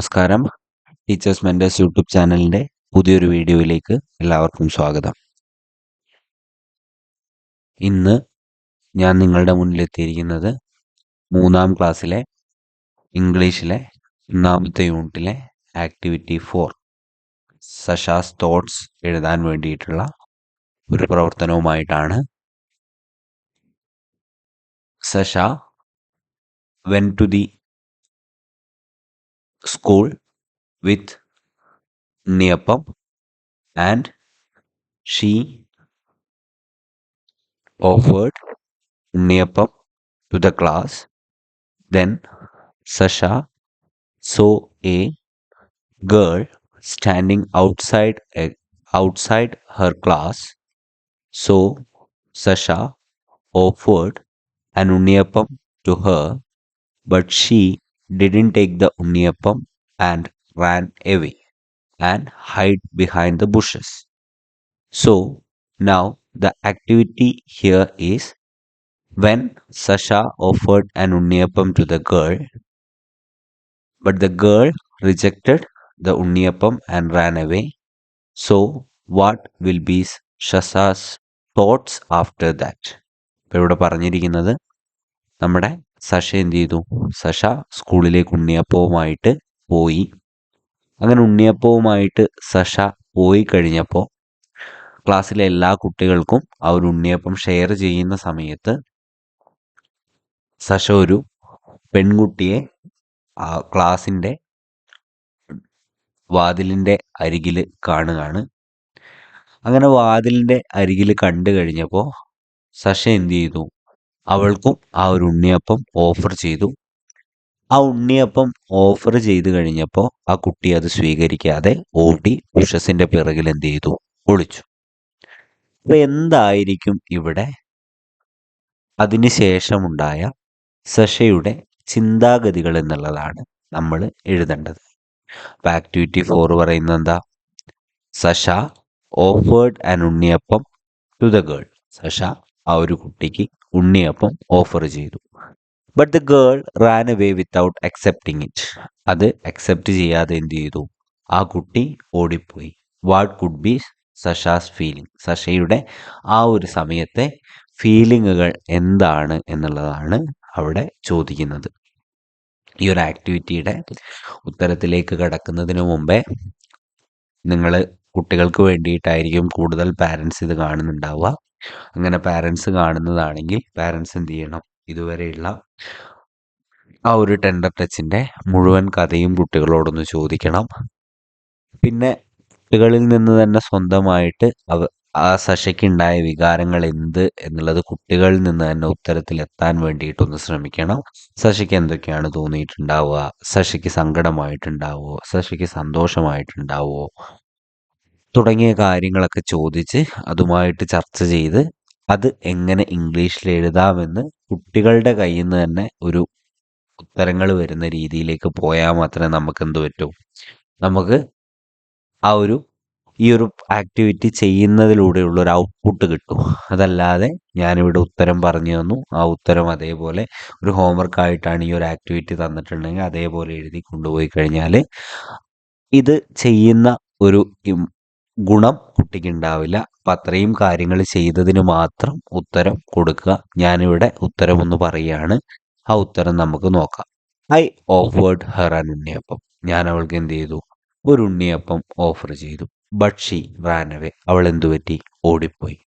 നമസ്കാരം. Teachers mentors YouTube ചാനലിന്റെ പുതിയൊരു വീഡിയോയിലേക്ക് എല്ലാവർക്കും സ്വാഗതം. ഇന്ന് ഞാൻ നിങ്ങളുടെ മുന്നിലെത്തിയിരിക്കുന്നത് മൂന്നാം ക്ലാസ്സിലെ ഇംഗ്ലീഷിലെ ഒന്നാമത്തെ യൂണിറ്റിലെ ആക്ടിവിറ്റി ഫോർ സഷാസ് തോട്ട്സ് എഴുതാൻ വേണ്ടിയിട്ടുള്ള ഒരു പ്രവർത്തനവുമായിട്ടാണ് Sasha went to the school with Niyapam and she offered Niyapam to the class. Then Sasha saw a girl standing outside a, outside her class. So Sasha offered an Unniyapam to her, but she didn't take the unniyappam and ran away and hide behind the bushes. So now the activity here is when Sasha offered an unniyappam to the girl, but the girl rejected the unniyappam and ran away. So what will be Shasha's thoughts after that? ഇപ്പോൾ ഇവിടെ പറഞ്ഞിരിക്കുന്നത് നമ്മുടെ സഷ എന്ത് ചെയ്തു സഷ സ്കൂളിലേക്ക് ഉണ്ണിയപ്പവുമായിട്ട് പോയി. അങ്ങനെ ഉണ്ണിയപ്പവുമായിട്ട് സഷ പോയി കഴിഞ്ഞപ്പോൾ ക്ലാസ്സിലെ എല്ലാ കുട്ടികൾക്കും ആ ഒരു ഉണ്ണിയപ്പം ഷെയർ ചെയ്യുന്ന സമയത്ത് സഷ ഒരു പെൺകുട്ടിയെ ആ ക്ലാസിന്റെ വാതിലിന്റെ അരികിൽ കാണുകയാണ്. അങ്ങനെ വാതിലിന്റെ അരികിൽ കണ്ടു കഴിഞ്ഞപ്പോൾ സഷ എന്തു ചെയ്തു? അവൾക്കും ആ ഒരു ഉണ്ണിയപ്പം ഓഫർ ചെയ്തു. ആ ഉണ്ണിയപ്പം ഓഫർ ചെയ്ത് കഴിഞ്ഞപ്പോൾ ആ കുട്ടി അത് സ്വീകരിക്കാതെ ഓടി ഉഷസിന്റെ പിറകിൽ എന്ത് ചെയ്തു? ഒളിച്ചു. അപ്പൊ എന്തായിരിക്കും ഇവിടെ? അതിനുശേഷമുണ്ടായ സഷയുടെ ചിന്താഗതികൾ എന്നുള്ളതാണ് നമ്മൾ എഴുതേണ്ടത്. അപ്പൊ ആക്ടിവിറ്റി ഫോർ പറയുന്നത് എന്താ? Sasha offered an unniyappam to the girl Sasha ആ ഒരു കുട്ടിക്ക് ഉണ്ണിയപ്പം ഓഫർ ചെയ്തു. But the girl ran away without accepting it അത് അക്സെപ്റ്റ് ചെയ്യാതെ എന്ത് ചെയ്തു? ആ കുട്ടി ഓടിപ്പോയി. What could be Sasha's feeling സഷയുടെ ആ ഒരു സമയത്തെ ഫീലിങ്ങുകൾ എന്താണ് എന്നുള്ളതാണ് അവിടെ ചോദിക്കുന്നത്. ഈ ഒരു ആക്ടിവിറ്റിയുടെ ഉത്തരത്തിലേക്ക് കടക്കുന്നതിന് മുമ്പേ നിങ്ങൾ കുട്ടികൾക്ക് വേണ്ടിയിട്ടായിരിക്കും കൂടുതൽ പാരൻസ് ഇത് കാണുന്നുണ്ടാവുക. അങ്ങനെ പാരൻസ് കാണുന്നതാണെങ്കിൽ പാരൻസ് എന്ത് ചെയ്യണം? ഇതുവരെയുള്ള ആ ഒരു ടെൻഡർ ടച്ചിന്റെ മുഴുവൻ കഥയും കുട്ടികളോടൊന്ന് ചോദിക്കണം. പിന്നെ കുട്ടികളിൽ നിന്ന് തന്നെ സ്വന്തമായിട്ട് അവ ആ സശയ്ക്കുണ്ടായ വികാരങ്ങൾ എന്ത് എന്നുള്ളത് കുട്ടികളിൽ നിന്ന് തന്നെ ഉത്തരത്തിൽ എത്താൻ വേണ്ടിയിട്ടൊന്ന് ശ്രമിക്കണം. സശയ്ക്ക് എന്തൊക്കെയാണ് തോന്നിയിട്ടുണ്ടാവുക? സശയ്ക്ക് സങ്കടമായിട്ടുണ്ടാവുമോ സശയ്ക്ക് സന്തോഷമായിട്ടുണ്ടാവുമോ തുടങ്ങിയ കാര്യങ്ങളൊക്കെ ചോദിച്ച് അതുമായിട്ട് ചർച്ച ചെയ്ത് അത് എങ്ങനെ ഇംഗ്ലീഷിൽ എഴുതാമെന്ന് കുട്ടികളുടെ കയ്യിൽ നിന്ന് തന്നെ ഒരു ഉത്തരങ്ങൾ വരുന്ന രീതിയിലേക്ക് പോയാൽ മാത്രമേ നമുക്ക് എന്ത് പറ്റൂ? നമുക്ക് ആ ഒരു ഈ ഒരു ആക്ടിവിറ്റി ചെയ്യുന്നതിലൂടെയുള്ള ഒരു ഔട്ട്പുട്ട് കിട്ടും. അതല്ലാതെ ഞാനിവിടെ ഉത്തരം പറഞ്ഞു തന്നു. ആ ഉത്തരം അതേപോലെ ഒരു ഹോംവർക്ക് ആയിട്ടാണ് ഈ ഒരു ആക്ടിവിറ്റി തന്നിട്ടുണ്ടെങ്കിൽ അതേപോലെ എഴുതി കൊണ്ടുപോയി കഴിഞ്ഞാൽ ഇത് ചെയ്യുന്ന ഒരു ഗുണം കുട്ടിക്ക് ഉണ്ടാവില്ല അപ്പം അത്രയും കാര്യങ്ങൾ ചെയ്തതിന് മാത്രം ഉത്തരം കൊടുക്കുക. ഞാനിവിടെ ഉത്തരം ഒന്ന് പറയുകയാണ്. ആ ഉത്തരം നമുക്ക് നോക്കാം. I offered her an unniyappam. ഞാൻ അവൾക്ക് എന്ത് ചെയ്തു? ഒരു ഉണ്ണിയപ്പം ഓഫർ ചെയ്തു. ബട്ട് ഷീ റാനവേ അവൾ എന്തു പറ്റി? ഓടിപ്പോയി.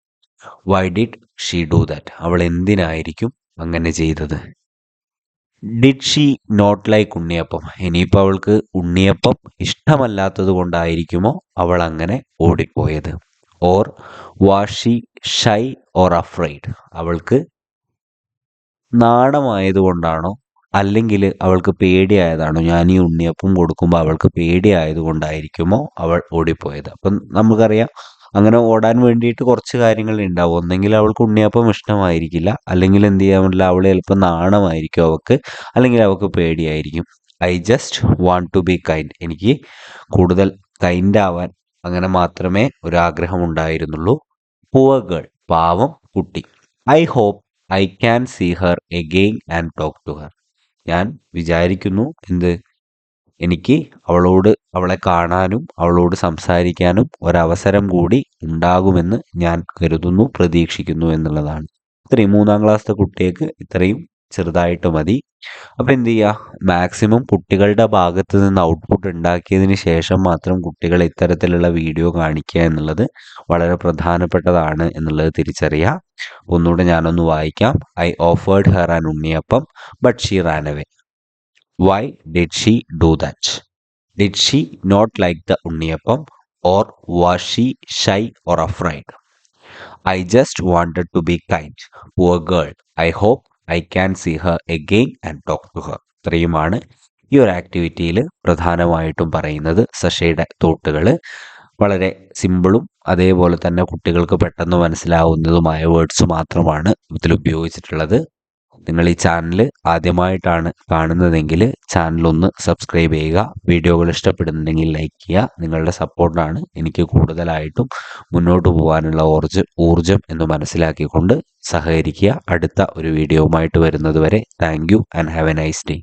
Why did she do that അവൾ എന്തിനായിരിക്കും അങ്ങനെ ചെയ്തത്? Did she not like unniyappam? ഇനിയിപ്പോൾ അവൾക്ക് ഉണ്ണിയപ്പം ഇഷ്ടമല്ലാത്തത് കൊണ്ടായിരിക്കുമോ അവൾ അങ്ങനെ ഓടിപ്പോയത്? Or was she or afraid അവൾക്ക് നാണമായതുകൊണ്ടാണോ അല്ലെങ്കിൽ അവൾക്ക് പേടിയായതാണോ? ഞാൻ ഈ ഉണ്ണിയപ്പം കൊടുക്കുമ്പോൾ അവൾക്ക് പേടിയായതുകൊണ്ടായിരിക്കുമോ അവൾ ഓടിപ്പോയത്? അപ്പം നമുക്കറിയാം അങ്ങനെ ഓടാൻ വേണ്ടിയിട്ട് കുറച്ച് കാര്യങ്ങൾ ഉണ്ടാവും ഒന്നെങ്കിൽ അവൾക്ക് ഉണ്ണിയപ്പം ഇഷ്ടമായിരിക്കില്ല. അല്ലെങ്കിൽ എന്ത് ചെയ്യാൻ പറ്റില്ല അവൾ ചിലപ്പോൾ നാണമായിരിക്കും അവൾക്ക്. അല്ലെങ്കിൽ അവൾക്ക് പേടിയായിരിക്കും. I just want to be kind എനിക്ക് കൂടുതൽ കൈൻഡ് ആവാൻ അങ്ങനെ മാത്രമേ ഒരാഗ്രഹം ഉണ്ടായിരുന്നുള്ളൂ പുവർ ഗേൾ പാവം കുട്ടി. I hope I can see her again and talk to her ഞാൻ വിചാരിക്കുന്നു എന്ത് എനിക്ക് അവളോട് അവളെ കാണാനും അവളോട് സംസാരിക്കാനും ഒരവസരം കൂടി ഉണ്ടാകുമെന്ന് ഞാൻ കരുതുന്നു പ്രതീക്ഷിക്കുന്നു എന്നുള്ളതാണ്. ഇത്രയും മൂന്നാം ക്ലാസ്സിലെ കുട്ടികൾക്ക് ഇത്രയും ചെറുതായിട്ട് മതി. അപ്പോൾ എന്ത് ചെയ്യുക മാക്സിമം കുട്ടികളുടെ ഭാഗത്ത് നിന്ന് ഔട്ട്പുട്ട് ഉണ്ടാക്കിയതിന് ശേഷം മാത്രം കുട്ടികളെ ഇത്തരത്തിലുള്ള വീഡിയോ കാണിക്കുക എന്നുള്ളത് വളരെ പ്രധാനപ്പെട്ടതാണ് എന്നുള്ളത് തിരിച്ചറിയുക ഒന്നുകൂടെ ഞാനൊന്ന് വായിക്കാം. I offered her an unniyappam but she ran why did she do that did she not like the unniyappam or was she shy or afraid I just wanted to be kind poor girl I hope I can see her again and talk to her ഇത്രയുമാണ് ഈ ഒരു ആക്ടിവിറ്റിയിൽ പ്രധാനമായിട്ടും പറയുന്നത് സഷയുടെ തോട്ടുകൾ വളരെ സിമ്പിളും അതേപോലെ തന്നെ കുട്ടികൾക്ക് പെട്ടെന്ന് മനസ്സിലാവുന്നതുമായ വേർഡ്സ് മാത്രമാണ് ഇതിൽ ഉപയോഗിച്ചിട്ടുള്ളത്. നിങ്ങൾ ഈ ചാനൽ ആദ്യമായിട്ടാണ് കാണുന്നതെങ്കിൽ ചാനൽ ഒന്ന് സബ്സ്ക്രൈബ് ചെയ്യുക. വീഡിയോകൾ ഇഷ്ടപ്പെടുന്നുണ്ടെങ്കിൽ ലൈക്ക് ചെയ്യുക. നിങ്ങളുടെ സപ്പോർട്ടാണ് എനിക്ക് കൂടുതലായിട്ടും മുന്നോട്ട് പോകാനുള്ള ഊർജ ഊർജം എന്ന് മനസ്സിലാക്കിക്കൊണ്ട് സഹകരിക്കുക. അടുത്ത ഒരു വീഡിയോവുമായിട്ട് വരുന്നത് വരെ. Thank you and have a nice day